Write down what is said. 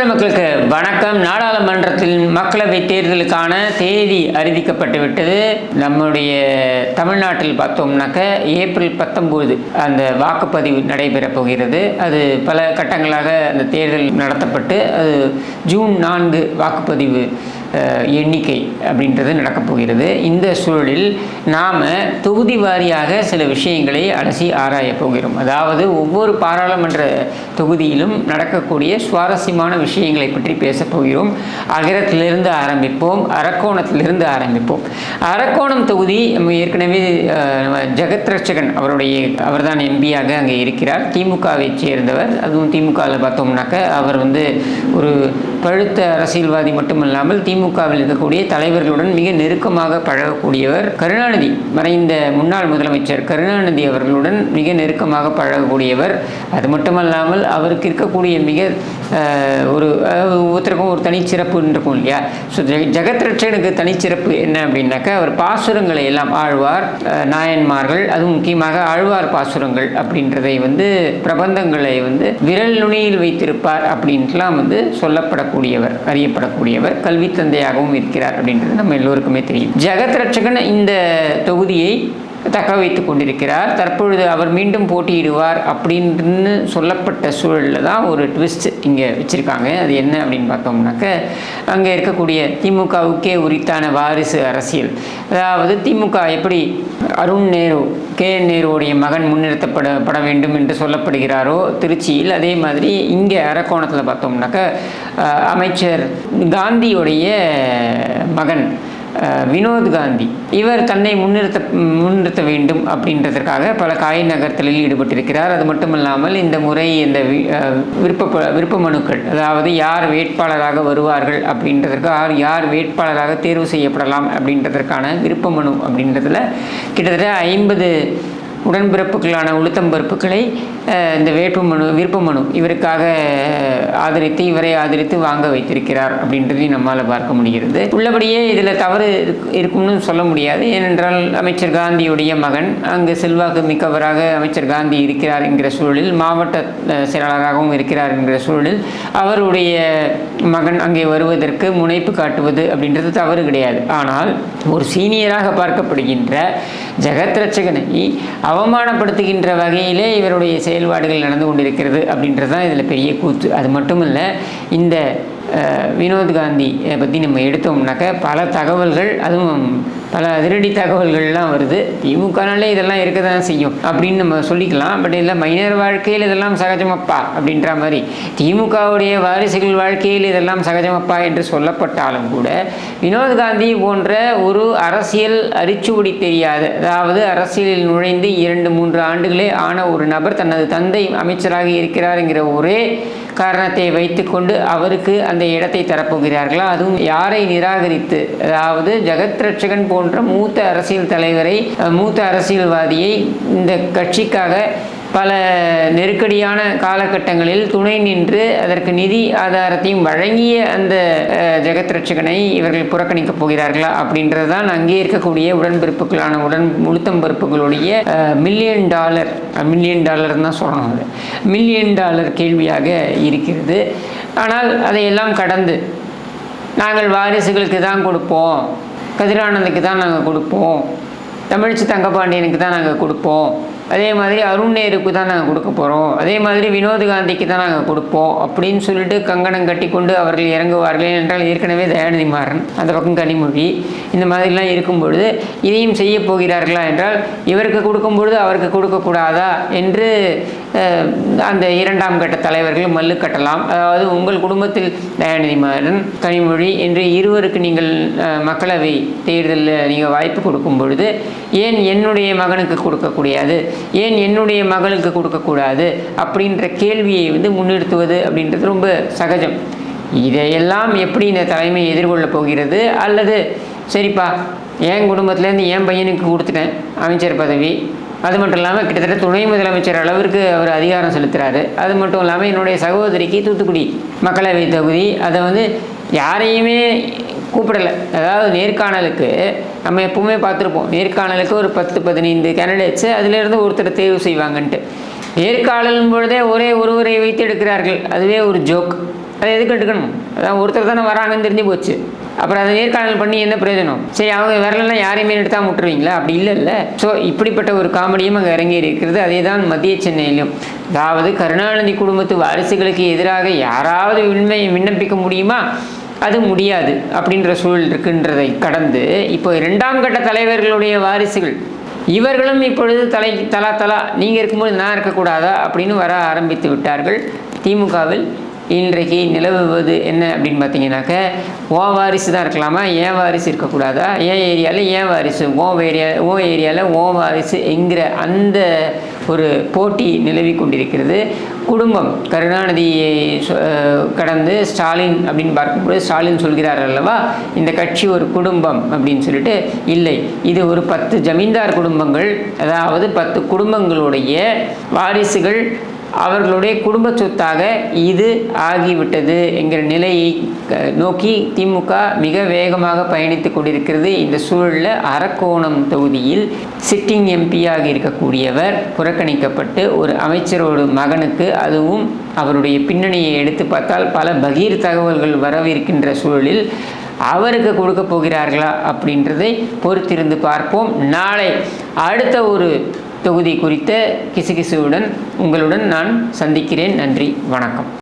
தமிழ் மக்களுக்கு வணக்கம். நாடாளுமன்றத்தில் மக்களவை தேர்தலுக்கான தேதி அறிவிக்கப்பட்டு விட்டது நம்முடைய தமிழ்நாட்டில் பார்த்தோம்னாக்க ஏப்ரல் பத்தொம்போது அந்த வாக்குப்பதிவு நடைபெறப் போகிறது. அது பல கட்டங்களாக அந்த தேர்தல் நடத்தப்பட்டு அது ஜூன் நான்கு வாக்குப்பதிவு எண்ணிக்கை அப்படின்றது நடக்கப்போகிறது இந்த சூழலில் நாம் தொகுதி வாரியாக சில விஷயங்களை அலசி ஆராயப் போகிறோம். அதாவது ஒவ்வொரு பாராளுமன்ற தொகுதியிலும் நடக்கக்கூடிய சுவாரஸ்யமான விஷயங்களை பற்றி பேசப் போகிறோம். அகரத்திலிருந்து ஆரம்பிப்போம் அரக்கோணத்திலிருந்து ஆரம்பிப்போம். அரக்கோணம் தொகுதி நம்ம ஏற்கனவே நம்ம ஜெகத் ரட்சகன் அவருடைய அவர்தான் எம்பியாக அங்கே இருக்கிறார். திமுகவை சேர்ந்தவர். அதுவும் திமுகவில் பார்த்தோம்னாக்க அவர் வந்து ஒரு பழுத்த அரசியல்வாதி மட்டுமல்லாமல் திமுகவில் இருக்கக்கூடிய தலைவர்களுடன் மிக நெருக்கமாக பழகக்கூடியவர் கருணாநிதி. மறைந்த முன்னாள் முதலமைச்சர் கருணாநிதி அவர்களுடன் மிக நெருக்கமாக பழகக்கூடியவர். அது மட்டுமல்லாமல் அவருக்கு இருக்கக்கூடிய மிக ஒரு ஒவ்வொருத்தருக்கும் ஒரு தனிச்சிறப்பு இருக்கும் இல்லையா? ஸோ ஜெகத் ரட்சகனுக்கு தனிச்சிறப்பு என்ன அப்படின்னாக்கா அவர் பாசுரங்களை எல்லாம் ஆழ்வார் நாயன்மார்கள் அதுவும் முக்கியமாக ஆழ்வார் பாசுரங்கள் அப்படின்றதை வந்து பிரபந்தங்களை வந்து விரல் நுனியில் வைத்திருப்பார் அப்படின்ட்டுலாம் வந்து சொல்லப்படக்கூடியவர் அறியப்படக்கூடியவர் கல்வி தந்தையாகவும் இருக்கிறார் அப்படின்றது நம்ம எல்லோருக்குமே தெரியும். ஜெகத் ரட்சகன் இந்த தொகுதியை தக்க வைத்து கொண்டிருக்கிறார் தற்பொழுது அவர் மீண்டும் போட்டியிடுவார் அப்படின்னு சொல்லப்பட்ட சூழலில் தான் ஒரு ட்விஸ்ட் இங்கே வச்சுருக்காங்க. அது என்ன அப்படின்னு பார்த்தோம்னாக்க அங்கே இருக்கக்கூடிய திமுகவுக்கே உரித்தான வாரிசு அரசியல். அதாவது திமுக எப்படி அருண் நேரு கே நேருடைய நேருவுடைய மகன் முன்னிறுத்தப்பட பட வேண்டும் என்று சொல்லப்படுகிறாரோ திருச்சியில் அதே மாதிரி இங்கே அரக்கோணத்தில் பார்த்தோம்னாக்க அமைச்சர் காந்தியுடைய மகன் வினோத் காந்தி. இவர் தன்னை முன்னிறுத்த முன்னிறுத்த வேண்டும் அப்படின்றதற்காக பல காய் நகர்த்தலில் ஈடுபட்டிருக்கிறார். அது மட்டும் இல்லாமல் இந்த முறை இந்த வி- விருப்ப விருப்ப மனுக்கள் அதாவது யார் வேட்பாளராக வருவார்கள் அப்படின்றதற்காக யார் வேட்பாளராக தேர்வு செய்யப்படலாம் அப்படின்றதற்கான விருப்ப மனு அப்படின்றதுல கிட்டத்தட்ட ஐம்பது உடன்பிறப்புகளான உளுத்தம்பருப்புகளை இந்த வேட்பு மனு விருப்ப மனு இவருக்காக ஆதரித்து இவரை ஆதரித்து வாங்க வைத்திருக்கிறார் அப்படின்றதையும் நம்மால் பார்க்க முடிகிறது. உள்ளபடியே இதில் தவறு இருக்கும்னு சொல்ல முடியாது. ஏனென்றால் அமைச்சர் காந்தியுடைய மகன் அங்கு செல்வாக்கு மிக்கவராக அமைச்சர் காந்தி இருக்கிறார் என்கிற சூழலில் மாவட்ட செயலாளராகவும் இருக்கிறார் என்கிற சூழலில் அவருடைய மகன் அங்கே வருவதற்கு முனைப்பு காட்டுவது அப்படின்றது தவறு கிடையாது. ஆனால் ஒரு சீனியராக பார்க்கப்படுகின்ற ஜெகத் ரட்சகனை அவமானப்படுத்துகின்ற வகையிலே இவருடைய செயல்பாடுகள் நடந்து கொண்டிருக்கிறது அப்படின்றது தான் இதில் பெரிய கூத்து. அது மட்டும் இல்லை இந்த வினோத் காந்தி பற்றி நம்ம எடுத்தோம்னாக்க பல தகவல்கள் அதுவும் பல அதிரடி தகவல்கள்லாம் வருது. திமுகனாலே இதெல்லாம் இருக்க தான் செய்யும் அப்படின்னு நம்ம சொல்லிக்கலாம். பட் இதில் மைனர் வாழ்க்கையில் இதெல்லாம் சகஜமப்பா அப்படின்ற மாதிரி திமுகவுடைய வாரிசுகள் வாழ்க்கையில் இதெல்லாம் சகஜமப்பா என்று சொல்லப்பட்டாலும் கூட வினோத் காந்தி போன்ற ஒரு அரசியல் அரிச்சுவடி தெரியாத அதாவது அரசியலில் நுழைந்து இரண்டு மூன்று ஆண்டுகளே ஆன ஒரு நபர் தனது தந்தை அமைச்சராக இருக்கிறார் என்கிற ஒரே காரணத்தை வைத்துக்கொண்டு அவருக்கு அந்த இடத்தை தரப்போகிறார்களா? அதுவும் யாரை நிராகரித்து அதாவது ஜெகத் ரட்சகன் போன்ற மூத்த அரசியல் தலைவரை மூத்த அரசியல்வாதியை இந்த கட்சிக்காக பல நெருக்கடியான காலகட்டங்களில் துணை நின்று அதற்கு நிதி ஆதாரத்தையும் வழங்கிய அந்த ஜெகத் ரட்சகனை இவர்கள் புறக்கணிக்கப் போகிறார்களா அப்படின்றது தான் அங்கே இருக்கக்கூடிய உடன்பிறப்புகளான உடன் உளுத்தம்பருப்புகளுடைய மில்லியன் டாலர் மில்லியன் டாலர் தான் சொல்லணும் அது. மில்லியன் டாலர் கேள்வியாக இருக்கிறது. ஆனால் அதையெல்லாம் கடந்து நாங்கள் வாரிசுகளுக்கு தான் கொடுப்போம். கதிரானந்துக்கு தான் நாங்கள் கொடுப்போம். தமிழ்ச்சி தங்கபாண்டியனுக்கு தான் நாங்கள் கொடுப்போம். அதே மாதிரி அருண் நேருக்கு தான் நாங்கள் கொடுக்க போகிறோம் அதே மாதிரி வினோத் காந்திக்கு தான் நாங்கள் கொடுப்போம். அப்படின்னு சொல்லிட்டு கங்கணம் கட்டி கொண்டு அவர்கள் இறங்குவார்கள் என்றால் ஏற்கனவே தயாநிதி மாறன் அந்த பக்கம் கனிமொழி இந்த மாதிரிலாம் இருக்கும் பொழுது இதையும் செய்ய போகிறார்களா என்றால் இவருக்கு கொடுக்கும் பொழுது அவருக்கு கொடுக்கக்கூடாதா என்று அந்த இரண்டாம் கட்ட தலைவர்கள் மல்லு கட்டலாம். அதாவது உங்கள் குடும்பத்தில் தயாநிதி மாறன் கனிமொழி என்று இருவருக்கு நீங்கள் மக்களவை தேர்தலில் நீங்கள் வாய்ப்பு கொடுக்கும் பொழுது ஏன் என்னுடைய மகனுக்கு கொடுக்கக்கூடியது ஏன் என்னுடைய மகளுக்கு கொடுக்கக்கூடாது அப்படின்ற கேள்வியை வந்து முன்னிறுத்துவது அப்படின்றது ரொம்ப சகஜம். இதையெல்லாம் எப்படி இந்த தலைமை எதிர்கொள்ளப் போகிறது? அல்லது சரிப்பா என் குடும்பத்துலேருந்து என் பையனுக்கு கொடுத்துட்டேன் அமைச்சர் பதவி. அது மட்டும் இல்லாமல் கிட்டத்தட்ட துணை முதலமைச்சர் அளவிற்கு அவர் அதிகாரம் செலுத்துகிறாரு அது மட்டும் இல்லாமல் என்னுடைய சகோதரிக்கு தூத்துக்குடி மக்களவை தொகுதி. அதை வந்து யாரையுமே கூப்பிடலை. அதாவது நேர்காணலுக்கு நம்ம எப்பவுமே பார்த்துருப்போம். நேர்காணலுக்கு ஒரு பத்து பதினைந்து கேண்டிடேட்ஸு அதிலேருந்து ஒருத்தர் தேர்வு செய்வாங்கன்ட்டு. நேர்காணலும் பொழுதே ஒரே ஒருவரை வைத்து எடுக்கிறார்கள். அதுவே ஒரு ஜோக் அதை எதுக்கு எடுக்கணும்? அதான் ஒருத்தர் தானே வராங்கன்னு தெரிஞ்சு போச்சு. அப்புறம் அதை நேர்காணல் பண்ணி என்ன பிரயோஜனம்? சரி அவங்க வரலன்னா யாரையுமே எடுத்தால் முட்டுருவீங்களா அப்படி இல்லைல்ல. ஸோ இப்படிப்பட்ட ஒரு காமெடியும் அங்கே இறங்கி இருக்கிறது. அதே தான் மத்திய சென்னையிலும். அதாவது கருணாநிதி குடும்பத்து வாரிசுகளுக்கு எதிராக யாராவது உண்மையை விண்ணப்பிக்க முடியுமா? அது முடியாது அப்படின்ற சூழல் இருக்குன்றதை கடந்து இப்போ இரண்டாம் கட்ட தலைவர்களுடைய வாரிசுகள் இவர்களும் இப்பொழுது தலை தலா தலா நீங்கள் இருக்கும்போது நான் இருக்கக்கூடாதா அப்படின்னு வர ஆரம்பித்து விட்டார்கள். திமுகவில் இன்றைக்கு நிலவுவது என்ன அப்படின்னு பார்த்தீங்கன்னாக்க ஓ வாரிசு தான் இருக்கலாமா? ஏன் வாரிசு இருக்கக்கூடாதா? ஏன் ஏரியாவில் ஏன் வாரிசு ஓ ஏரியா ஓ ஏரியாவில் ஓ வாரிசு என்கிற அந்த ஒரு போட்டி நிலவி கொண்டிருக்கிறது. குடும்பம் கருணாநிதியை சொ- கடந்து ஸ்டாலின் அப்படின்னு பார்க்கும்போது ஸ்டாலின் சொல்கிறார் அல்லவா? இந்த கட்சி ஒரு குடும்பம் அப்படின்னு சொல்லிட்டு இல்லை இது ஒரு பத்து ஜமீன்தார் குடும்பங்கள் அதாவது பத்து குடும்பங்களுடைய வாரிசுகள் அவர்களுடைய குடும்ப சொத்தாக இது ஆகிவிட்டது என்கிற நிலையை க- நோக்கி திமுக மிக வேகமாக பயணித்து கொண்டிருக்கிறது. இந்த சூழலில் அரக்கோணம் தொகுதியில் சிட்டிங் எம்பியாக இருக்கக்கூடியவர் புறக்கணிக்கப்பட்டு ஒரு அமைச்சரோட மகனுக்கு அதுவும் அவருடைய பின்னணியை எடுத்து பார்த்தால் பல பகீர் தகவல்கள் வரவிருக்கின்ற சூழலில் அவருக்கு கொடுக்க போகிறார்களா அப்படின்றதை பொறுத்திருந்து பார்ப்போம். நாளை அடுத்த ஒரு தொகுதி குறித்த கிசுகிசுவுடன் உங்களுடன் நான் சந்திக்கிறேன். நன்றி. வணக்கம்.